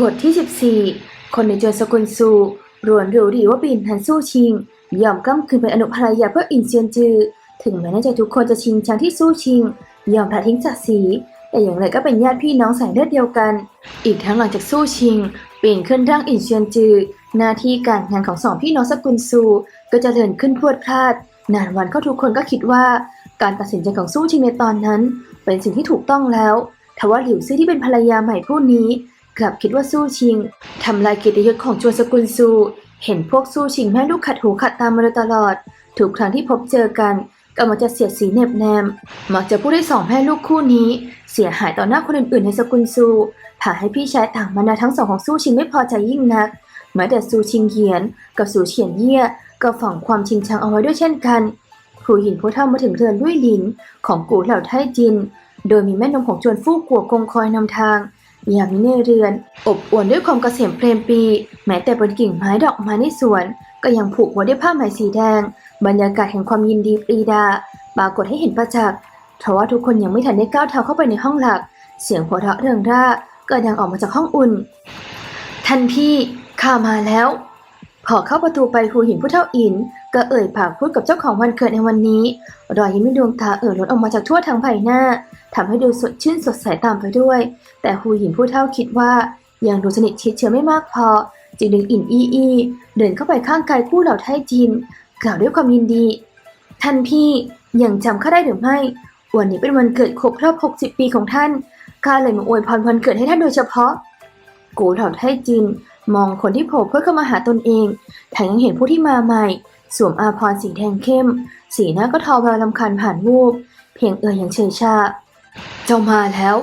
บทที่ 14 คนในจวนสกุลซูรวนรู้ดีว่าปีนหันสู้ชิง ยอมก้ำคืนเป็นอนุภรรยาเพื่ออินเซียนจือ ถึงแม้ในใจทุกคนจะชิงชังที่สู้ชิง ยอมละทิ้งศักดิ์ศรีแต่อย่างไรก็เป็นญาติพี่น้องสายเลือดเดียวกัน อีกทั้งหลังจากสู้ชิงปีนขึ้นร่างอินเซียนจือ หน้าที่การงานของสองพี่น้องสกุลซู ก็เจะเดินขึ้นพรวดพลาด นานวันเข้าทุกคนก็คิดว่า การตัดสินใจของสู้ชิงในตอนนั้น เป็นสิ่งที่ถูกต้องแล้วทว่าหลิวซื่อที่เป็นภรรยาใหม่ผู้นี้ กลับคิดว่าสู้ชิงทำลายเกียรติยศของจวนสกุลซู เห็นพวกสู้ชิงแม่ลูกขัดหูขัดตามมาโดยตลอด ทุกครั้งที่พบเจอกันก็มักจะเสียดสีเน็บแนม มักจะพูดให้สองแม่ลูกคู่นี้ เสียหายต่อหน้าคนอื่นๆในสกุลซูพาให้พี่ชายต่างบรรดาทั้งสองของสู้ชิงไม่พอใจยิ่งนักแม้แต่ซูชิงเหียน กับซูเฉียนเย่ยก็ฝังความชิงชังเอาไว้ด้วยเช่นกันผู้หญิงผู้เท่ามาถึงเรือนด้วยลินของกูเหล่าไทจิน โดยมีแม่นมของจวนฟู่กัวกงคอยนำทาง อย่ามนี้ในเรือน อบอวลด้วยความเกษมเพลมปี แม้แต่บนกิ่งไม้ดอกไม้ในสวน ก็ยังผูกไว้ด้วยผ้าไหมสีแดง บรรยากาศแห่งความยินดีปรีดา ปรากฏให้เห็นประจักษ์ทว่าทุกคนยังไม่ทันได้ก้าวเท้าเข้าไปในห้องหลัก เสียงหัวเราะเริงร่าก็ดังออกมาจากห้องอุ่น ท่านพี่ข้ามาแล้ว พอเข้าประตูไปครูหินผู้เท่าอิน ก็เอ่ยปากพูดกับเจ้าของวันเกิดในวันนี้ รอยยิ้มในดวงตาเอ่อล้นออกมาจากทั่วทั้งใบหน้าทำให้ดูสดชื่นสดใสตามไปด้วย แต่ครูหินผู้เท่าคิดว่า ยังดูสนิทชิดเชื้อไม่มากพอ จึงดึงอินอีอีเดินเข้าไปข้างกายคู่เหล่าไทจิน กล่าวด้วยความยินดี ท่านพี่ยังจำข้าได้หรือไม่ วันนี้เป็นวันเกิดครบรอบ 60 ปีของท่านข้าเลยมาอวยพรวันเกิดให้ท่านโดยเฉพาะ กูเหล่าไทจิน มองคนที่โผล่เพื่อเข้ามาหาตนเองแถมยังเห็นผู้ที่มาใหม่ สวมอาภรสีแดงเข้ม สีหน้าก็ทอแววลำคาญผ่านวูบ เพียงเอ่ยอย่างเฉยชา เจ้ามาแล้ว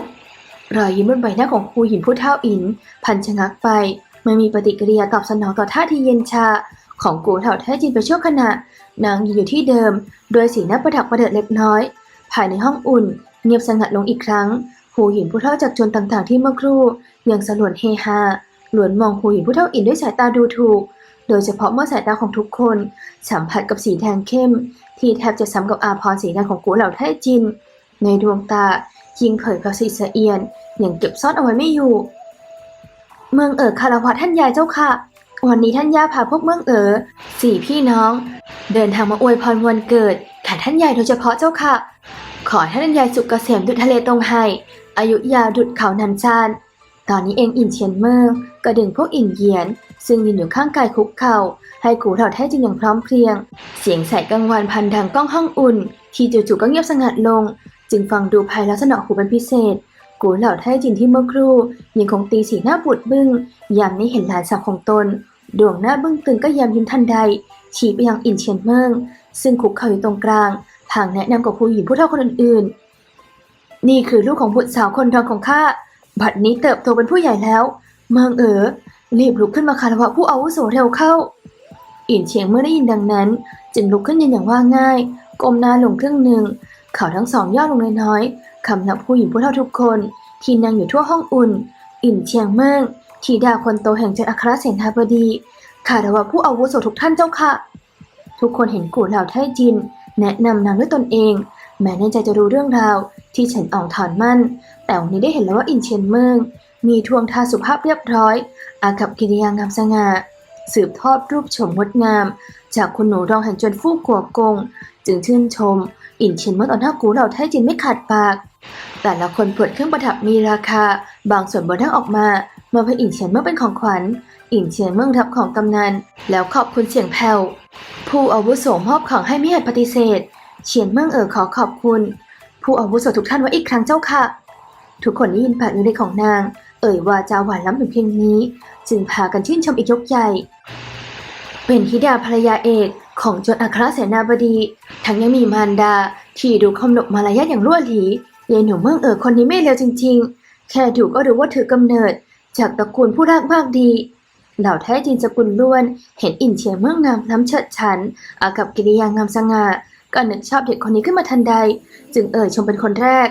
รอยยิ้มบนใบหน้าของครูหินผู้เท่าอิน พันชะงักไป ไม่มีปฏิกิริยาตอบสนองต่อท่าทีเย็นชา ของกูเถ่าแท้จริงไปชั่วขณะ นางยืนอยู่ที่เดิม โดยสีหน้าประดักประเดิดเล็กน้อย ภายในห้องอุ่น เงียบสงัดลงอีกครั้งหูหินผู้เท่าจากจนต่างๆที่เมื่อครู่ยังสลวนเฮฮาหลวนมองหูหินผู้เท่าอินด้วยสายตาดูถูก โดยเฉพาะเมื่อสายตาของทุกคน สัมผัสกับสีแดงเข้ม ที่แทบจะซ้ำกับอาพรสีแดงของกูเหล่าไทจิน ในดวงตายิงเผยพระสีสะเอียนอย่างเก็บซ่อนเอาไว้ไม่อยู่ เมืองเอ๋อคารวะท่านยายเจ้าค่ะ วันนี้ท่านย่าพาพวกเมืองเอ๋อสี่พี่น้อง เดินทางมาอวยพรวันเกิดแก่ท่านยายโดยเฉพาะเจ้าค่ะ ขอให้ท่านยายสุขเกษมดุจทะเลตรงไฮอายุยาวดุจเขานันจานตอนนี้เองอินเชียนเมิงก็ดึงพวกอินเยียน ซึ่งยืนอยู่ข้างกายคุกเข่าให้กูเถ่าแท้จริงอย่างพร้อมเพรียง เสียงใส่กังวานพันดังก้องห้องอุ่น ที่จู่ๆก็เงียบสงัดลง จึงฟังดูไพเราะสนอหูเป็นพิเศษ กูเหล่าไทจินที่เมื่อครู่ยังคงตีสีหน้าบูดบึ้งยามนี้เห็นหลานสาวของตน ดวงหน้าบึ้งตึงก็ยามยิ้มทันใดชี้ไปยังอินเชียนเมิงซึ่งคุกเข่าอยู่ตรงกลางทางแนะนำกับผู้หญิงผู้เฒ่าคนอื่นๆ นี่คือลูกของบุตรสาวคนรองของข้าบัดนี้เติบโตเป็นผู้ใหญ่แล้ว เมืองเอ๋อ รีบลุกขึ้นมาคารวะผู้อาวุโสเร็วเข้า อินเชียงเมื่อได้ยินดังนั้น จึงลุกขึ้นยืนอย่างว่าง่ายก้มหน้าลงครึ่งหนึ่งเขาทั้งสองย่อลงน้อยๆคำนับผู้หญิงผู้เฒ่าทุกคนที่นั่งอยู่ทั่วห้องอุ่น อินเชียงเมิงทีดาคนโตแห่งจักรอัครเสนาบดีคารวะผู้อาวุโสทุกท่านเจ้าค่ะ ทุกคนเห็นกูเหล่าไทจิน แนะนำนางด้วยตนเอง แม้ในใจจะรู้เรื่องราวที่เฉินอ่องถอนมั่น แต่วันนี้ได้เห็นแล้วว่าอินเชียนเมิง มีทวงท่าสุภาพเรียบร้อย อากับกิริยางามสง่าสืบทอดรูปโฉมงดงาม จากคุณหนูรองแห่งจวนฟู่กัวกง จึงชื่นชม อินเชียนเมิงต่อหน้ากูเหล่าไทจินไม่ขาดปาก แต่ละคนเปิดเครื่องประดับมีราคา บางส่วนบนทั้งออกมาเมื่อพระอินเชียนเมิงเป็นของขวัญ อินเชียนเมิงรับของกำนันแล้วขอบคุณเสียงแผ่วผู้อาวุโสมอบของให้ไม่อาจปฏิเสธ เฉียนเมืองเอ๋อขอขอบคุณ ผู้อาวุโสทุกท่านไว้อีกครั้งเจ้าค่ะ ทุกคนได้ยินปากนี้ของนาง เอ่ยวาจาหวานล้ำถึงเพียงนี้ จึงพากันชื่นชมอีกยกใหญ่ เป็นธิดาภรรยาเอกของจนอัครเสนาบดี ทั้งยังมีมารดา ที่ดูคมนบมารยาอย่างรั่วหลียายหนูเมืองเอ๋อคนนี้ไม่เลวจริง ๆ แค่ดูก็รู้ว่าถือกำเนิด จากตระกูลผู้รักมากดี เหล่าแท้จินสกุลล้วน เห็นอินเชียเมืองงามล้ำเฉิดฉัน อากับกิริยางามสง่าก็นึกชอบเด็กคนนี้ขึ้นมาทันใด จึงเอ่ยชมเป็นคนแรก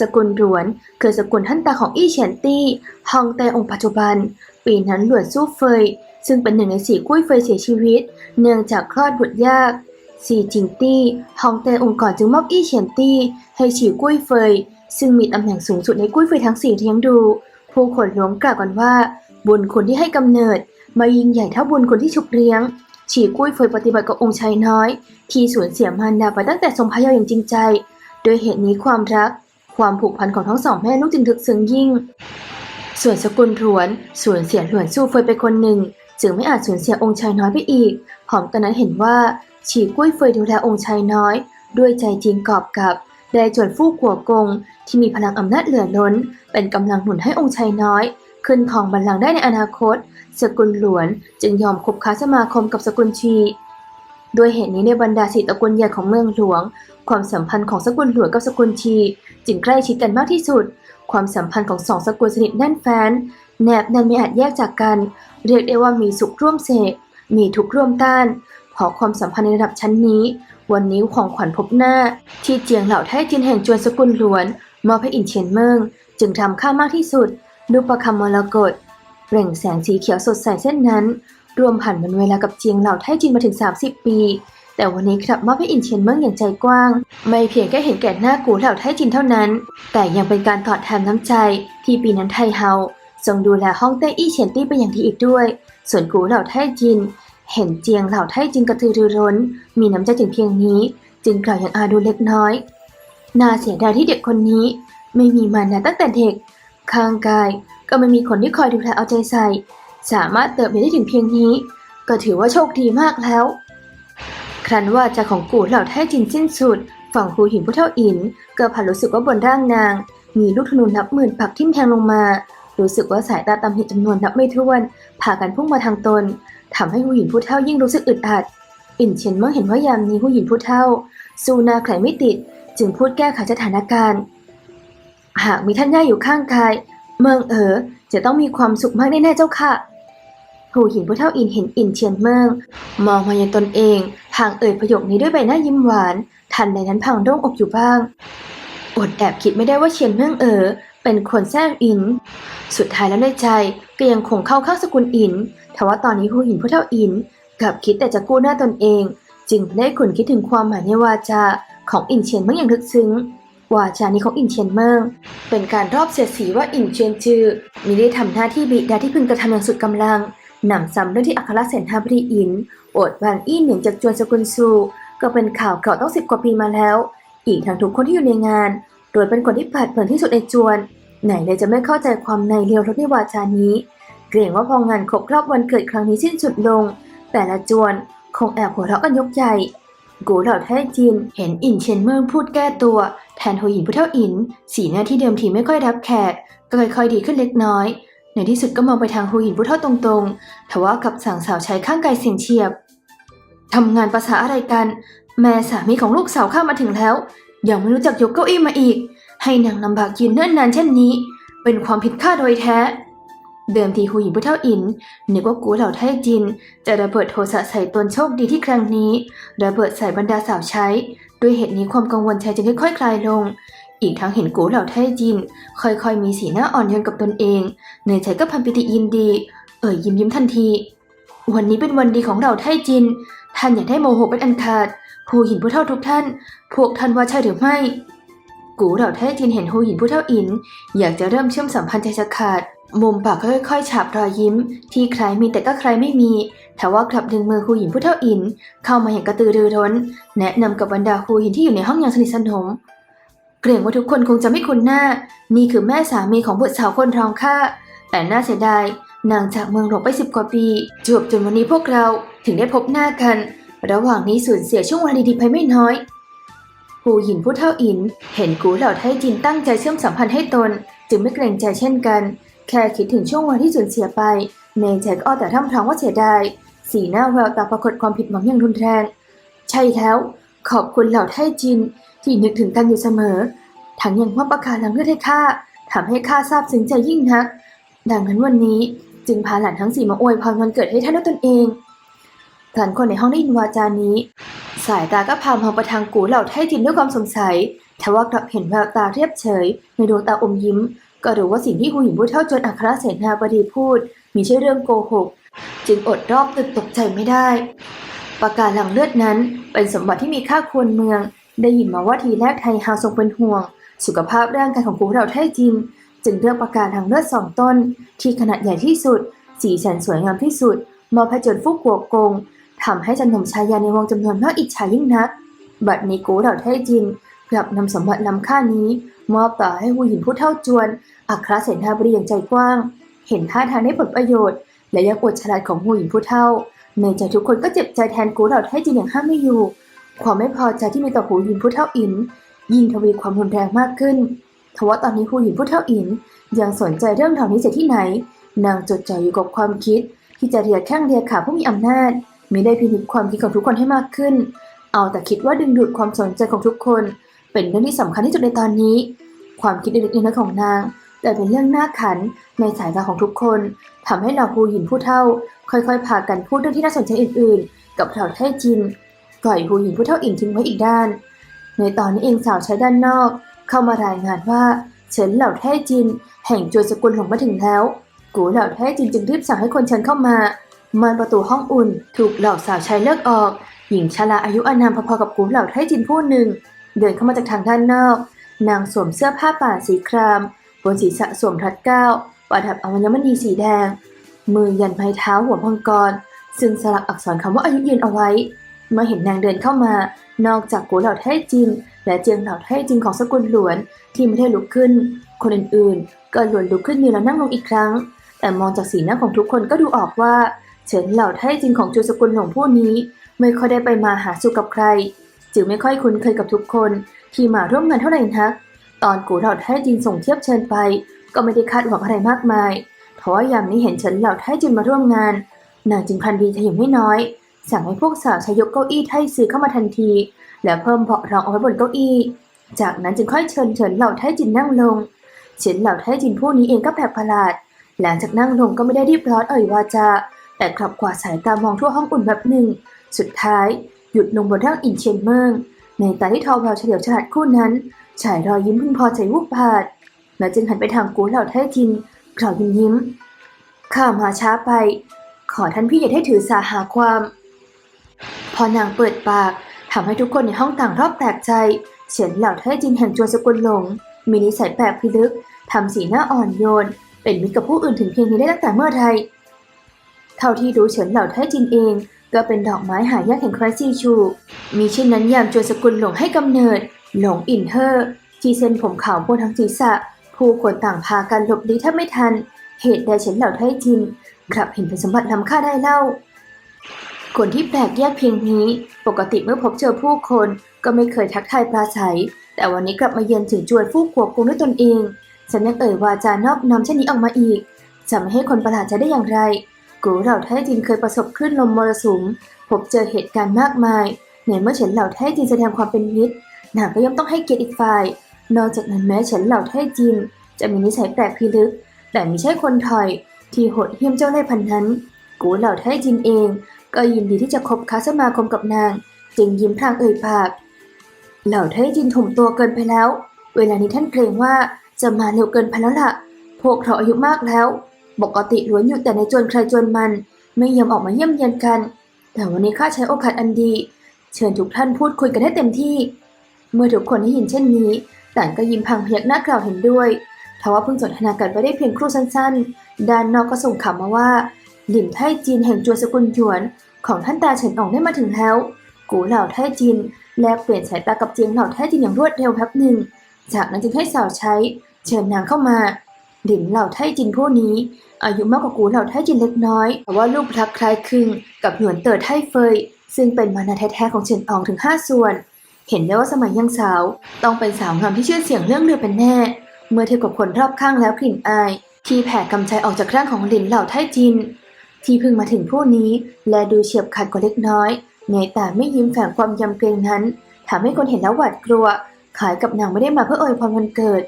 สกุลหลวน คือสกุลท่านตาของอี้เฉียนตี้ฮองเต้องค์ปัจจุบัน ปีนั้นหลวนสู้เฟย ซึ่งเป็นหนึ่งในสี่กุ้ยเฟยเสียชีวิต เนื่องจากคลอดบุตรยากซีจิงตี้ฮองเต้องค์ก่อนจึงมอบอี้เฉียนตี้ให้ฉีกุ้ยเฟย ซึ่งมีตำแหน่งสูงสุดในกุ้ยเฟยทั้งสี่เลี้ยงดู ผู้คนล้วนกล่าวกันว่า บุญคุณที่ให้กำเนิดม่ยิ่งใหญ่เท่าบุญคุณที่ฉุกเลี้ยงฉีกุ้ยเฟยปฏิบัติกับองค์ชายน้อย ที่สูญเสียมารดาไปตั้งแต่ทรงพระเยาว์อย่างจริงใจ โดยเหตุนี้ความรัก ความผูกพันของทั้งสองแม่ลูกจึงถึกซึ้งยิ่ง ส่วนสกุลถวนสูญเสียหลวนสู้เฟยไปคนหนึ่ง จึงไม่อาจสูญเสียองค์ชายน้อยไปอีก พร้อมกันนั้นเห็นว่าฉีกุ้ยเฟยดูแลองค์ชายน้อย ด้วยใจจริงกอบกับได้จวนฟู่กัวกง ที่มีพลังอำนาจเหลือล้น เป็นกำลังหนุนให้องค์ชายน้อย ขึ้นของบัลลังก์ได้ในอนาคต สกุลหลวนจึงยอมคบค้าสมาคมกับสกุลชีด้วยเหตุนี้ในบรรดาสิทธิตระกูลใหญ่ของเมืองหลวง ความสัมพันธ์ของสกุลหลวงกับสกุลชี จึงใกล้ชิดกันมากที่สุด ความสัมพันธ์ของสองสกุลสนิทแน่นแฟ้นแนบแน่นไม่อาจแยกจากกัน เรียกได้ว่ามีสุขร่วมเสกมีทุกข์ร่วมต้านพราะความสัมพันธ์ในระดับชั้นนี้ วันนี้ของขวัญพบหน้า ที่เจียงเหล่าไทจินแห่งจวนสกุลหลวนมอบให้อินเฉียนเมิงจึงทำค่ามากที่สุดรูปประคำมรกตเปล่งแสงสีเขียวสดใสเส้นนั้น รวมผ่านวันเวลากับเจียงเหล่าไทจินมาถึง 30 ปี แต่วันนี้กลับมอบให้อินเฉียนเมิงอย่างใจกว้าง ไม่เพียงแค่เห็นแก่หน้ากูเหล่าไทจินเท่านั้น แต่ยังเป็นการตอบแทนน้ำใจที่ปีนั้นไทเฮาทรงดูแลห้องเต้อี้เฉียนตี้เป็นอย่างดีอีกด้วย ส่วนกูเหล่าไทจิน เห็นเจียงเหล่าไทจินกระตือรือร้น มีน้ำใจถึงเพียงนี้ จึงกล่าวอย่างอาดูเล็กน้อย น่าเสียดายที่เด็กคนนี้ ไม่มีมารดาตั้งแต่เด็ก ข้างกายก็ไม่มีคนที่คอยดูแลเอาใจใส่ สามารถเติบโตได้ถึงเพียงนี้ ก็ถือว่าโชคดีมากแล้ว ครั้นว่าจาของกูเหล่าไทจินสิ้นสุด ฝั่งครูหินผู้เท่าอินเก็ผ่านรู้สึกว่าบนร่างนาง มีลูกธนูนับหมื่นปักทิ่มแทงลงมา รู้สึกว่าสายตาตำหนิจำนวนนับไม่ถ้วนพากันพุ่งมาทางตนทำให้หูหญินผู้เท่ายิ่งรู้สึกอึดอัด อินเฉียนเมื่อเห็นว่ายามนี้หูหญินผู้เท่าสู้นาใครไม่ติด จึงพูดแก้ไขสถานการณ์ หากมีท่านย่าอยู่ข้างกาย เมืองเอ๋อจะต้องมีความสุขมากแน่ๆเจ้าค่ะหูหญินผู้เท่าอินเห็นอินเฉียนเมือง มองมายังตนเองพลางเอ่ยประโยคนี้ด้วยใบหน้ายิ้มหวาน ทันใดนั้นพางโล่งอกอยู่บ้างอดแอบคิดไม่ได้ว่าเฉียนเมืองเอ๋อเป็นคนแซงอิน สุดท้ายแล้วในใจก็ยังคงเข้าข้างสกุลอินทว่าตอนนี้หูหินผู้เท่าอินกลับคิดแต่จะกู้หน้าตนเอง จึงได้ขุนคิดถึงความหมายในวาจาของอินเฉียนเมืองอย่างลึกซึ้งวาจานี้ของอินเฉียนเมิงเป็นการรอบเสียดสีว่าอินเฉียนจือมีได้ทำหน้าที่บิดาที่พึงกระทำอย่างสุดกำลังหนำซ้ำเรื่องที่อัครเสนาบดีอิน โอดวางอี้เหนียงจากจวนสกุลซู ก็เป็นข่าวเก่าต้องสิบกว่าปีมาแล้ว อีกทั้งทุกคนที่อยู่ในงานโดยเป็นคนที่ผาดเผยที่สุดในจวน ไหนเลยจะไม่เข้าใจความในเลียวรถในวาจานี้ เกรงว่าพองานครบรอบวันเกิดครั้งนี้สิ้นสุดลง แต่ละจวนคงแอบหัวเราะกันยกใหญ่กูเหล่าแท้จิน เห็นอินเชนเมิงพูดแก้ตัว แทนโฮหยินผู้เท่าอิน สีหน้าที่เดิมทีไม่ค่อยรับแขก ก็ค่อยๆดีขึ้นเล็กน้อย ในที่สุดก็มองไปทางโฮหยินผู้เท่าตรงๆทว่ากับสั่งสาวใช้ข้างกายเสียงเฉียบ ทำงานภาษาอะไรกัน แม่สามีของลูกสาวข้ามาถึงแล้ว ยังไม่รู้จักยกเก้าอี้มาอีก ให้นางลำบากยืนเนิ่นนานเช่นนี้ เป็นความผิดข้าโดยแท้ เดิมทีหูหญิงผู้เท่าอินนึกว่ากูเหล่าไทจิน จะระเบิดโทสะใส่ตนโชคดีที่ครั้งนี้ระเบิดใส่บรรดาสาวใช้ ด้วยเหตุนี้ความกังวลใจจึงค่อยๆคลายลง อีกทั้งเห็นกูเหล่าไทจิน ค่อยๆมีสีหน้าอ่อนโยนกับตนเองในยใจก็พันปิติยินดี เอ่ยยิ้มยิ้มทันที วันนี้เป็นวันดีของเราไทจิน ท่านอย่าได้โมโหเป็นอันขาดหูหินผู้เท่าทุกท่าน พวกท่านว่าใช่หรือไม่ กูเหล่าไทจินเห็นหูหินผู้เท่าอิน อยากจะเริ่มเชื่อมสัมพันธ์ใจจะขาด มุมปากค่อยๆฉาบรอยยิ้ม ที่ใครมีแต่ก็ใครไม่มีแต่ว่ากลับดึงมือครูหญิงผู้เท่าอิน เข้ามาอย่างกระตือรือร้น แนะนำกับบรรดาครูหญิงที่อยู่ในห้องอย่างสนิทสนมเกรงว่าทุกคนคงจะไม่คุ้นหน้า นี่คือแม่สามีของบุตรสาวคนรองข้าแต่น่าเสียดาย นางจากเมืองหลวงไปสิบกว่าปีจวบจนวันนี้พวกเราถึงได้พบหน้ากัน ระหว่างนี้สูญเสียช่วงเวลาดีๆไปไม่น้อยหูหยินผู้เท่าอิน เห็นกูเหล่าไทจินตั้งใจเชื่อมสัมพันธ์ให้ตน จึงไม่เกรงใจเช่นกัน แค่คิดถึงช่วงวันที่สูญเสียไปในใจก็เอแต่ทำพลางว่าเสียดายสีหน้าแววตาปรากฏความผิดหวังอย่างรุนแรงใช่แล้ว ขอบคุณเหล่าไทจิน ที่นึกถึงกันอยู่เสมอทั้งยังมอบประกาศหลังเลือดให้ข้าทำให้ข้าซาบซึ้งใจยิ่งนัก ดังนั้นวันนี้ จึงพาหลานทั้งสี่มาอวยพรวันเกิดให้ท่านด้วยตนเองหลานคนในห้องได้ยินวาจานี้ สายตาก็พามองไปทางกูเหล่าไทจินด้วยความสงสัยทว่ากลับเห็นแววตาเรียบเฉย ในดวงตาอมยิ้ม ก็รู้ว่าสิ่งที่หูหญิงผู้เท่าจนอัครเสนาบดีพูด มีใช่เรื่องโกหก จึงอดรอบตึกตกใจไม่ได้ ประกาศหลังเลือดนั้น เป็นสมบัติที่มีค่าควรเมือง ได้ยินมาว่าทีแรกไทยฮาวทรงเป็นห่วง สุขภาพร่างกายของกูเหล่าไทจิน จึงเลือกประกาศทางเลือดสองต้น ที่ขนาดใหญ่ที่สุด สีสันสวยงามที่สุดมอบให้จนฟุกกัวกงทำให้จันหนุ่มชายาในวงจำนวนมากอิจฉายิ่งนัก บัดนี้กูเหล่าไทจินกลับนำสมบัติล้ำค่านี้ มอบต่อให้หูหญิงผู้เท่าจวน อัครเสนาบดีอย่างใจกว้าง เห็นท่าทางได้ผลประโยชน์ และยังอดฉลาดของหูหญิงผู้เท่าในใจทุกคนก็เจ็บใจแทนกูเหล่าไทจินอย่างห้ามไม่อยู่ ความไม่พอใจที่มีต่อหูหญิงผู้เท่าอิน ยิ่งทวีความรุนแรงมากขึ้น ทว่าตอนนี้หูหญิงผู้เท่าอินยังสนใจเรื่องเหล่านี้เสียที่ไหน นางจดจ่ออยู่กับความคิด ที่จะเรียกแข้งเรียกขาผู้มีอำนาจมิได้พินิจความคิดของทุกคนให้มากขึ้น เอาแต่คิดว่าดึงดูดความสนใจของทุกคน เป็นเรื่องที่สำคัญที่สุดในตอนนี้ ความคิดเล็กๆน้อยๆของนาง แต่เป็นเรื่องน่าขันในสายตาของทุกคนทำให้เหล่าผู้หญิงผู้เท่า ค่อยๆพากันพูดเรื่องที่น่าสนใจอื่น ๆ กับเหล่าไทจินปล่อยผู้หญิงผู้เท่าอินทิ้งไว้อีกด้าน ในตอนนี้เองสาวใช้ด้านนอก เข้ามารายงานว่าเฉินเหล่าแท้จิน แห่งจวนสกุลหลงมาถึงแล้ว กูเหล่าแท้จินจึงรีบสั่งให้คนเชิญเข้ามาม่านประตูห้องอุ่น ถูกเหล่าสาวใช้เลิกออก หญิงชราอายุอานามพอๆกับกูเหล่าแท้จินผู้หนึ่ง เดินเข้ามาจากทางด้านนอก นางสวมเสื้อผ้าป่าสีคราม บนศีรษะสวมทัดเก้าประดับอวัญมณีสีแดง มือยันไม้เท้าหัวมังกร ซึ่งสลักอักษรคำว่าอายุยืนเอาไว้ เมื่อเห็นนางเดินเข้ามา นอกจากกูเหล่าไทจิน และเจียงเหล่าไทจินของสกุลหลวน ที่ไม่ได้ลุกขึ้น คนอื่นๆ ก็หลวนลุกขึ้นยืนแล้วนั่งลงอีกครั้ง แต่มองจากสีหน้าของทุกคนก็ดูออกว่าเฉินเหล่าไทจินของจูสกุลหลวงผู้นี้ ไม่ค่อยได้ไปมาหาสู่กับใคร จึงไม่ค่อยคุ้นเคยกับทุกคนที่มาร่วมงานเท่าไหร่นัก ตอนกูเหล่าไทจินส่งเทียบเชิญไป ก็ไม่ได้คาดหวังอะไรมากมายเพราะว่ายามนี้เห็นเฉินเหล่าไทจินมาร่วมงานนางจึงพันดีใจอย่างไม่น้อย สั่งให้พวกสาวใช้ยกเก้าอี้ไทซื้อเข้ามาทันที และเพิ่มเบาะรองเอาไว้บนเก้าอี้ จากนั้นจึงค่อยเชิญเฉินเหล่าไทจินนั่งลง เฉินเหล่าไทจินผู้นี้เองก็แปลกประหลาด หลังจากนั่งลงก็ไม่ได้รีบร้อนเอ่ยวาจา แต่กลับกวาดสายตามองทั่วห้องอุ่นแบบหนึ่ง สุดท้ายหยุดลงบนร่างอินเชียนเมิงในตาที่ทอแววเฉลียวฉลาดคู่นั้นฉายรอยยิ้มพึงพอใจวูบผาดแล้วจึงหันไปทางกูเหล่าไทจินกล่าวยิ้มยิ้มข้ามาช้าไป ขอท่านพี่อย่าได้ถือสาหาความ พอนางเปิดปากทำให้ทุกคนในห้องต่างรอบแปลกใจ เฉินเหล่าไทยจินแห่งจวนสกุลหลง มีนิสัยแปลกพิลึกทำสีหน้าอ่อนโยน เป็นมิตรกับผู้อื่นถึงเพียงนี้ได้ตั้งแต่เมื่อไรเท่าที่รู้เฉินเหล่าไทยจินเอง ก็เป็นดอกไม้หายากแห่งแคว้นซีชู มีเช่นนั้นยามจวนสกุลหลงให้กำเนิด หลงอินเฮอร์ที่เส้นผมขาวบนทั้งศีรษะ ผู้คนต่างพากันหลบลี้แทบไม่ทัน เหตุใดเฉินเหล่าไทยจินกลับเห็นเป็นสมบัติล้ำค่าได้เล่า คนที่แปลกแยกเพียงนี้ ปกติเมื่อพบเจอผู้คน ก็ไม่เคยทักทายปราศัย แต่วันนี้กลับมาเยือนถึงจวนฟูกขวบกุงด้วยตนเอง ฉันยังเอ่ยวาจานอบน้อมเช่นนี้ออกมาอีกจะไม่ให้คนประหลาดใจได้อย่างไร กูเหล่าไทจินเคยประสบคลื่นลมมรสุม พบเจอเหตุการณ์มากมาย ในเมื่อเฉินเหล่าไทจินแสดงความเป็นมิตรนางก็ย่อมต้องให้เกียรติอีกฝ่าย นอกจากนั้นแม้เฉินเหล่าไทจิน จะมีนิสัยแปลกพิลึก แต่ไม่ใช่คนถอย ที่โหดเหี้ยมเจ้าเล่ห์พันนั้น กูเหล่าไทจินเอง ก็ยินดีที่จะคบค้าสมาคมกับนาง จึงยิ้มพลางเอ่ยปาก เหล่าไทจินถ่มตัวเกินไปแล้ว เวลานี้ท่านเกรงว่าจะมาเร็วเกินไปแล้วล่ะ พวกเราอายุมากแล้ว ปกติล้วนอยู่แต่ในจวนใครจวนมัน ไม่ยอมออกมาเยี่ยมเยียนกัน แต่วันนี้ข้าใช้โอกาสอันดี เชิญทุกท่านพูดคุยกันให้เต็มที่ เมื่อทุกคนได้ยินเช่นนี้ ต่างก็ยิ้มพลางพยักหน้ากล่าวเห็นด้วยทว่าเพิ่งสนทนากันไปได้เพียงครู่สั้นๆด้านนอกก็ส่งข่าวมาว่า หลินไทจีนแห่งจัวสกุลหยวน ของท่านตาเฉินอองได้มาถึงแล้ว กูเหล่าไทจินแลกเปลี่ยนสายตากับเจียงเหล่าไทจินอย่างรวดเร็วแป๊บหนึ่ง จากนั้นจึงให้สาวใช้ เชิญนางเข้ามาหลินเหล่าไทจินผู้นี้ อายุมากกว่ากูเหล่าไทจินเล็กน้อยแต่ว่ารูปลักษณ์คล้ายคลึงกับหยวนเต๋อไทเฟย ซึ่งเป็นมานาแท้ๆของเฉินอองถึงห้าส่วน เห็นได้ว่าสมัยยังสาว ต้องเป็นสาวงามที่ชื่อเสียงเรื่องเรือเป็นแน่ เมื่อเทียบกับคนรอบข้างแล้วกลิ่นอาย ที่แผ่กำชัยออกจากร่างของหลินเหล่าไทจิน ที่เพิ่งมาถึงผู้นี้ และดูเฉียบขาดกว่าเล็กน้อยในตาไม่ยิ้มแฝงความยำเกรงนั้นทำให้คนเห็นแล้วหวาดกลัวขายกับนางไม่ได้มาเพื่ออวยพรวันเกิด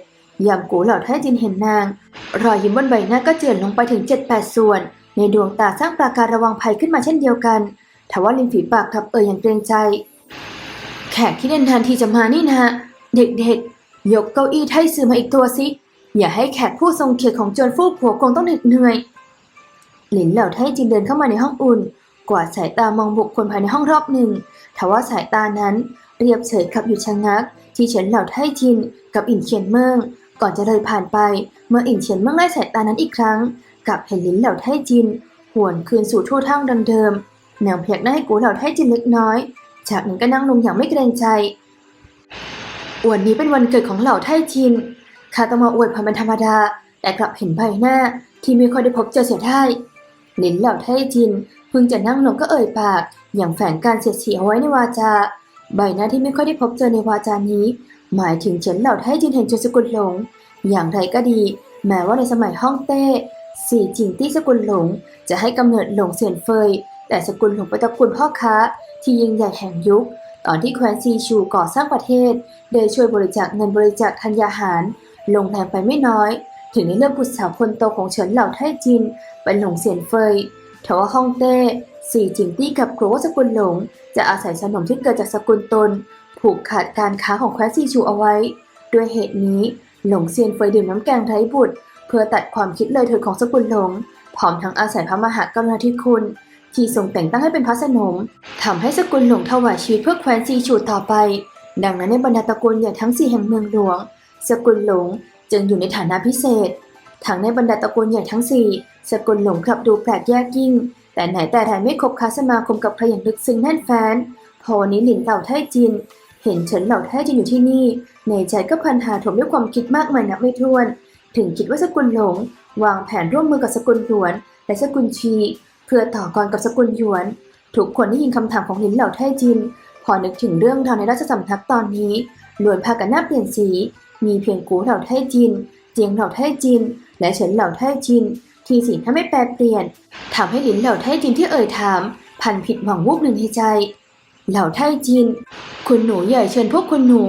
ยามกูเหล่าไทจินเห็นนาง รอยยิ้มบนใบหน้าก็เจือนลงไปถึงเจ็ดแปดส่วน ในดวงตาสร้างปราการระวังภัยขึ้นมาเช่นเดียวกันทว่าริมฝีปากทับเอ่ยอย่างเกรงใจ แขกที่เดินทางที่จะมานี่นะเด็กๆ ยกเก้าอี้ไทยซื้อมาอีกตัวสิ อย่าให้แขกผู้ทรงเกียรติของจวนฟูกผัวกงต้องเหน็ดเหนื่อย หลินเหล่าไทจินเดินเข้ามาในห้องอุ่น กวาดสายตามองบุคคลภายในห้องรอบหนึ่งทว่าสายตานั้นเรียบเฉยกับหยุดชะงัก ที่เฉินเหล่าไทจินกับอินเขียนเมิงก่อนจะเลยผ่านไป เมื่ออินเฉียนเมื่อไล่สายตานั้นอีกครั้งกับเห็นหลินเหล่าไทจินหวนคืนสู่ทั่วทางดังเดิมนางพยักหน้าให้กูเหล่าไทจินเล็กน้อยจากนั้นก็นั่งลงอย่างไม่เกรงใจวันนี้เป็นวันเกิดของเหล่าไทจินข้าต้องมาอวยพรเป็นธรรมดาแต่กลับเห็นใบหน้าที่ไม่ค่อยได้พบเจอเสียได้ ลิ้นเหล่าไทจินพิ่งจะนั่งลงก็เอ่ยปาก อย่างแฝงการเสียดสีเอาไว้ในวาจา ใบหน้าที่ไม่ค่อยได้พบเจอในวาจานี้ หมายถึงเฉินเหล่าไทจินแห่งโจสกุลหลง อย่างไรก็ดี แม้ว่าในสมัยฮ่องเต้สี่จิงตี้สกุลหลง จะให้กำเนิดหลงเสียนเฟย แต่สกุลหลงเป็นตระกูลพ่อค้า ที่ยิ่งใหญ่แห่งยุค ตอนที่แคว้นซีชูก่อสร้างประเทศได้ช่วยบริจาคเงินบริจาคธัญญาหาร ลงแรงไปไม่น้อย ถึงได้เลือกบุตรสาวคนโตของเฉินเหล่าไทจินเป็นหลงเสียนเฟยทว่าฮ่องเต้สี่จิงตี้กับกลัวว่าสกุลหลง จะอาศัยสนมที่เกิดจากสกุลตน ผูกขาดการค้าของแคว้นซีชูเอาไว้ ด้วยเหตุนี้หลงเซียนเฟยดื่มน้ำแกงไทบุตร เพื่อตัดความคิดเลยเถิดของสกุลหลงพร้อมทั้งอาศัยพระมหากรุณาธิคุณ ที่ทรงแต่งตั้งให้เป็นพระสนมทำให้สกุลหลงถวายชีวิตเพื่อแคว้นซีชูต่อไป ดังนั้นในบรรดาตระกูลใหญ่ทั้งสี่แห่งเมืองหลวง สกุลหลง จึงอยู่ในฐานะพิเศษทั้งในบรรดาตระกูลใหญ่ทั้งสี่สกุลหลงกลับดูแปลกแยกยิ่ง แต่ไหนแต่ไรไม่คบค้าสมาคมกับใครอย่างลึกซึ้งแน่นแฟ้นพอวันนี้หลินเหล่าไทจิน เห็นเฉินเหล่าไทจินอยู่ที่นี่ ในใจก็พันหาถมด้วยความคิดมากมายนับไม่ถ้วน ถึงคิดว่าสกุลหลง วางแผนร่วมมือกับสกุลหยวน และสกุลชี เพื่อต่อกรกับสกุลหยวน ทุกคนได้ยินคำถามของหลินเหล่าไทจิน พอนึกถึงเรื่องราวในราชสำนักตอนนี้ล้วนพากันหน้าเปลี่ยนสี มีเพียงกูเหล่าไทจิน เจียงเหล่าไทจิน และเฉินเหล่าไทจิน ที่สีถ้าไม่แปรเปลี่ยนทำให้หลินเหล่าไทจินที่เอ่ยถาม พันผิดหวังวูบหนึ่งในใจ เหล่าไทจิน คุณหนูใหญ่เชิญพวกคุณหนู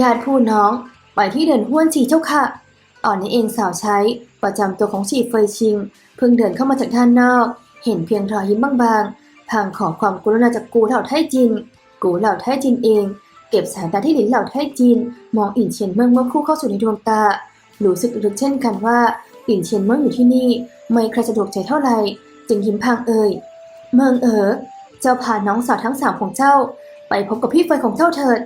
ญาติผู้น้อง ไปที่เดินห้วนฉีเจ้าค่ะตอนนี้เองสาวใช้ประจำตัวของฉีเฟยชิง เพิ่งเดินเข้ามาจากด้านนอก เห็นเพียงรอยยิ้มบางๆพางขอความกรุณาจากกูเหล่าไทจิน กูเหล่าไทจินเอง เก็บสายตาที่หลินเหล่าไทจินมองอินเชียนเมืองเมื่อคู่เข้าสู่ในดวงตารู้สึกรึกเช่นกันว่าอินเชียนเมืองอยู่ที่นี่ ไม่ใครสะดวกใจเท่าไหร่จึงยิ้มพางเอ่ยเมืองเอ๋อเจ้าพาน้องสาวทั้งสามของเจ้า ไปพบกับพี่เฟยของเจ้าเถิด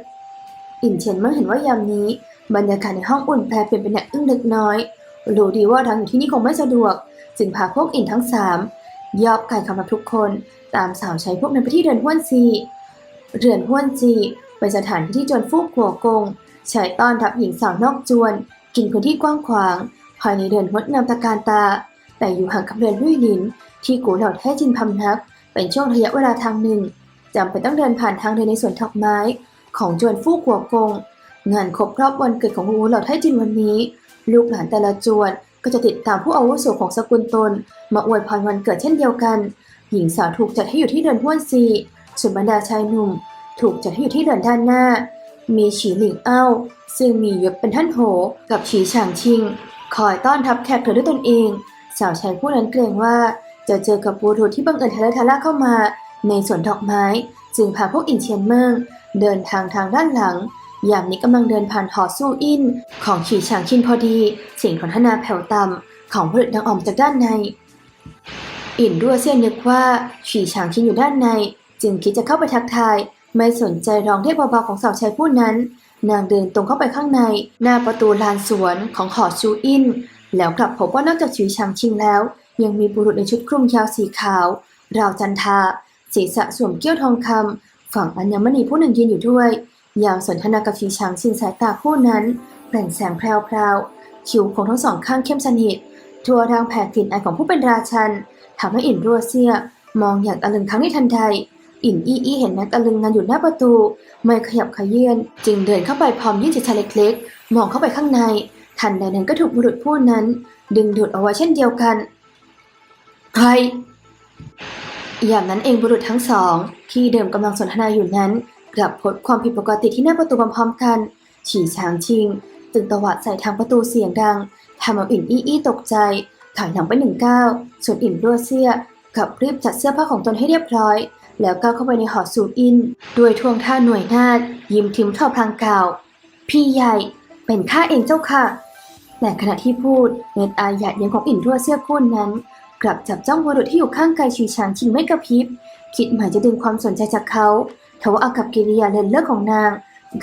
อินเชียนเมื่อเห็นว่ายามนี้ บรรยากาศในห้องอุ่นแปรเปลี่ยนเป็นอย่างอึ้งเล็กน้อยรู้ดีว่ารังอยู่ที่นี่คงไม่สะดวก จึงพาพวกอินทั้งสามยอบไก่คำรับทุกคน ตามสาวใช้พวกนั้นไปที่เรือนห้วนซี เรือนห้วนจี เป็นสถานที่ที่จวนฟูกหัวกงใช้ต้อนรับหญิงสาวนอกจวน กินพื้นที่กว้างขวาง ภายในเรือนงดงามตะการตา แต่อยู่ห่างกับเรือนรุ่ยหลิน ที่กูเหล่าแท้จินพำนัก เป็นช่วงระยะเวลาทางหนึ่งจำเป็นต้องเดินผ่านทางเดินในสวนดอกไม้ ของจวนฟูกหัวกง งานครบรอบวันเกิดของกูเหล่าแท้จินวันนี้ ลูกหลานแต่ละจวนก็จะติดตามผู้อาวุโสของสกุลตน มาอวยพรวันเกิดเช่นเดียวกัน หญิงสาวถูกจัดให้อยู่ที่เรือนห้วนซีส่วนบรรดาชายหนุ่ม ถูกจัดให้อยู่ที่เรือนด้านหน้า มีฉีหลิงเอ้า ซึ่งมียศเป็นท่านโหกับฉีฉางชิง คอยต้อนรับแขกเธอด้วยตนเอง สาวใช้ผู้นั้นเกรงว่าจะเจอกับบุรุที่บังเอิญทะเลทะล่าเข้ามา ในสวนดอกไม้ จึงพาพวกอินเชียนเมิงเดินทางทางด้านหลังยามนี้กำลังเดินผ่านหอสู้อิน ของฉีฉางชินพอดี เสียงของทนาแผ่วต่ำของผลิตดังออกมจากด้านใน อินรั่วเซียนนึกว่าฉีฉางชินอยู่ด้านใน จึงคิดจะเข้าไปทักทาย ไม่สนใจร้องเรียกเบาๆของสาวใช้ผู้นั้น นางเดินตรงเข้าไปข้างใน หน้าประตูลานสวนของหอชูอิน แล้วกลับพบว่านอกจากฉีฉางชิงแล้ว ยังมีบุรุษในชุดคลุมยาวสีขาว ราวจันทาศีรษะสวมเกี้ยวทองคำฝั่งอัญมณีผู้หนึ่งยืนอยู่ด้วยยามสนทนากับฉีฉางชินสายตาคู่นั้นแปล่งแสงแพรวๆคิ้วของทั้งสองข้างเข้มสนิททั่วทางแผ่กลิ่นอายของผู้เป็นราชันทำให้อินรัวเซีย มองอย่างตะลึงครั้งนี้ทันใด อินอี้อี้เห็นนักตะลึงนั้นอยู่หน้าประตู ไม่ขยับขยื่นจึงเดินเข้าไปพร้อมยื่นจิตชายเล็กๆ มองเข้าไปข้างใน ทันใดนั้นก็ถูกบุรุษผู้นั้น ดึงดูดเอาไว้เช่นเดียวกัน ใครอย่ามนั้นเองบุรุษทั้งสอง ที่เดิมกำลังสนทนาอยู่นั้นกลับพบความผิดปกติที่หน้าประตูพร้อมๆกัน ฉี่ช้างชิงจึงตวาดใส่ทางประตูเสียงดังทำเอาอินอี้อี้ตกใจถอยหลังไปหนึ่งก้าวส่วนอินรั่วเซียกับรีบจัดเสื้อผ้าของตนให้เรียบร้อย แล้วก้าวเข้าไปในหอสูอิน ด้วยท่วงท่าหน่วยนาฏยิ้มทิมทอพลางกล่าว พี่ใหญ่เป็นข้าเองเจ้าค่ะ แต่ขณะที่พูดเนตอาหยาดเย็นของอินรัวเซียคู่นั้น กลับจับจ้องบุรุษที่อยู่ข้างกายชีชางชิงไม่กระพริบ คิดหมายจะดึงความสนใจจากเขาทว่าอากับกิริยาเลินเลิกของนาง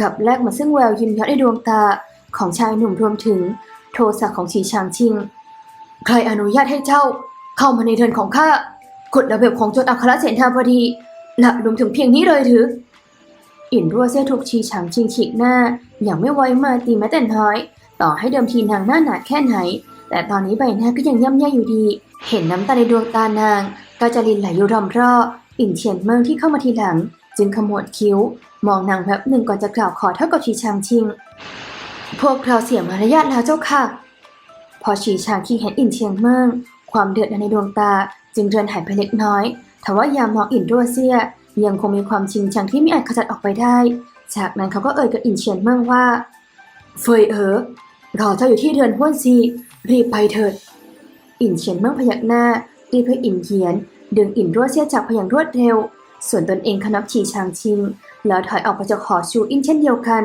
กับแลกมาซึ่งแววยิ้มย้อนในดวงตาของชายหนุ่มรวมถึง โทรศัพท์ของชีชางชิง ใครอนุญาตให้เจ้า เข้ามาในเรือนของข้า กฎระเบียบของจทย์อัครเสนาบดีและรวมถึงเพียงนี้เลยหรือ อินรัวเซียถูกชีฉางชิงฉีกหน้า อย่างไม่ไว้มาตีแม้แต่น้อย ต่อให้เดิมทีนางหน้าหนาแค่ไหน แต่ตอนนี้ใบหน้าก็ยังย่ำแย่อยู่ดี เห็นน้ำตาในดวงตานาง ก็จะลินไหลอยู่รอมรออินเฉียนเมืองที่เข้ามาทีหลัง จึงขมวดคิ้ว มองนางแวบหนึ่งก่อนจะกล่าวขอเท่ากับชีชางชิง พวกเราเสียมารยาทแล้วเจ้าค่ะ พอชีชางชิงเห็นอินเชียงเมืองความเดือดในดวงตา จึงเรือนหายไปเล็กน้อยทว่ายามมองอินรัวเซีย ยังคงมีความชิงชังที่ไม่อาจขจัดออกไปได้ จากนั้นเขาก็เอ่ยกับอินเฉียนเมืองว่า เฟยเอ๋อรอเจ้าอยู่ที่เรือนห้วนซีรีบไปเถิด อินเฉียนเมืองพยักหน้ารีบให้อินเหียน ดึงอินรัวเซียจากพย่างรวดเร็ว ส่วนตนเองขนับฉีชางชิง แล้วถอยออกไปจากหอชูอินเช่นเดียวกัน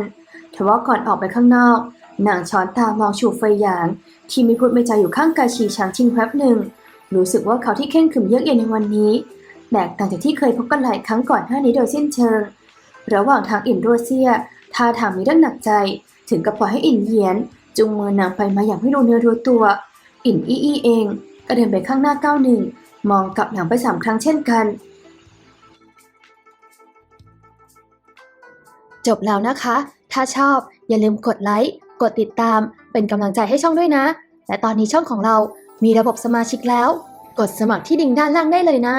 ทว่าก่อนออกไปข้างนอกนางช้อนตามองชูเฟยหยาง ที่ไม่พูดไม่ใจอยู่ข้างกายชีชางชิงแป๊บหนึ่ง รู้สึกว่าเขาที่เข่งขึมเยือกเย็นในวันนี้แตกต่างจากที่เคยพบกันหลายครั้งก่อนหน้านี้โดยสิ้นเชิง ระหว่างทางอินโดเซียท่าทางมีเรื่องหนักใจ ถึงกับปล่อยให้อินเยียน จุงมือนางไปมาอย่างไม่รู้เนื้อรู้ตัว อินอี้อีเองก็เดินไปข้างหน้าก้าวหนึ่งมองกลับหลังไปสามครั้งเช่นกัน จบแล้วนะคะ ถ้าชอบอย่าลืมกดไลค์ กดติดตาม เป็นกำลังใจให้ช่องด้วยนะ และตอนนี้ช่องของเรา มีระบบสมาชิกแล้ว กดสมัครที่ดิ่งด้านล่างได้เลยนะ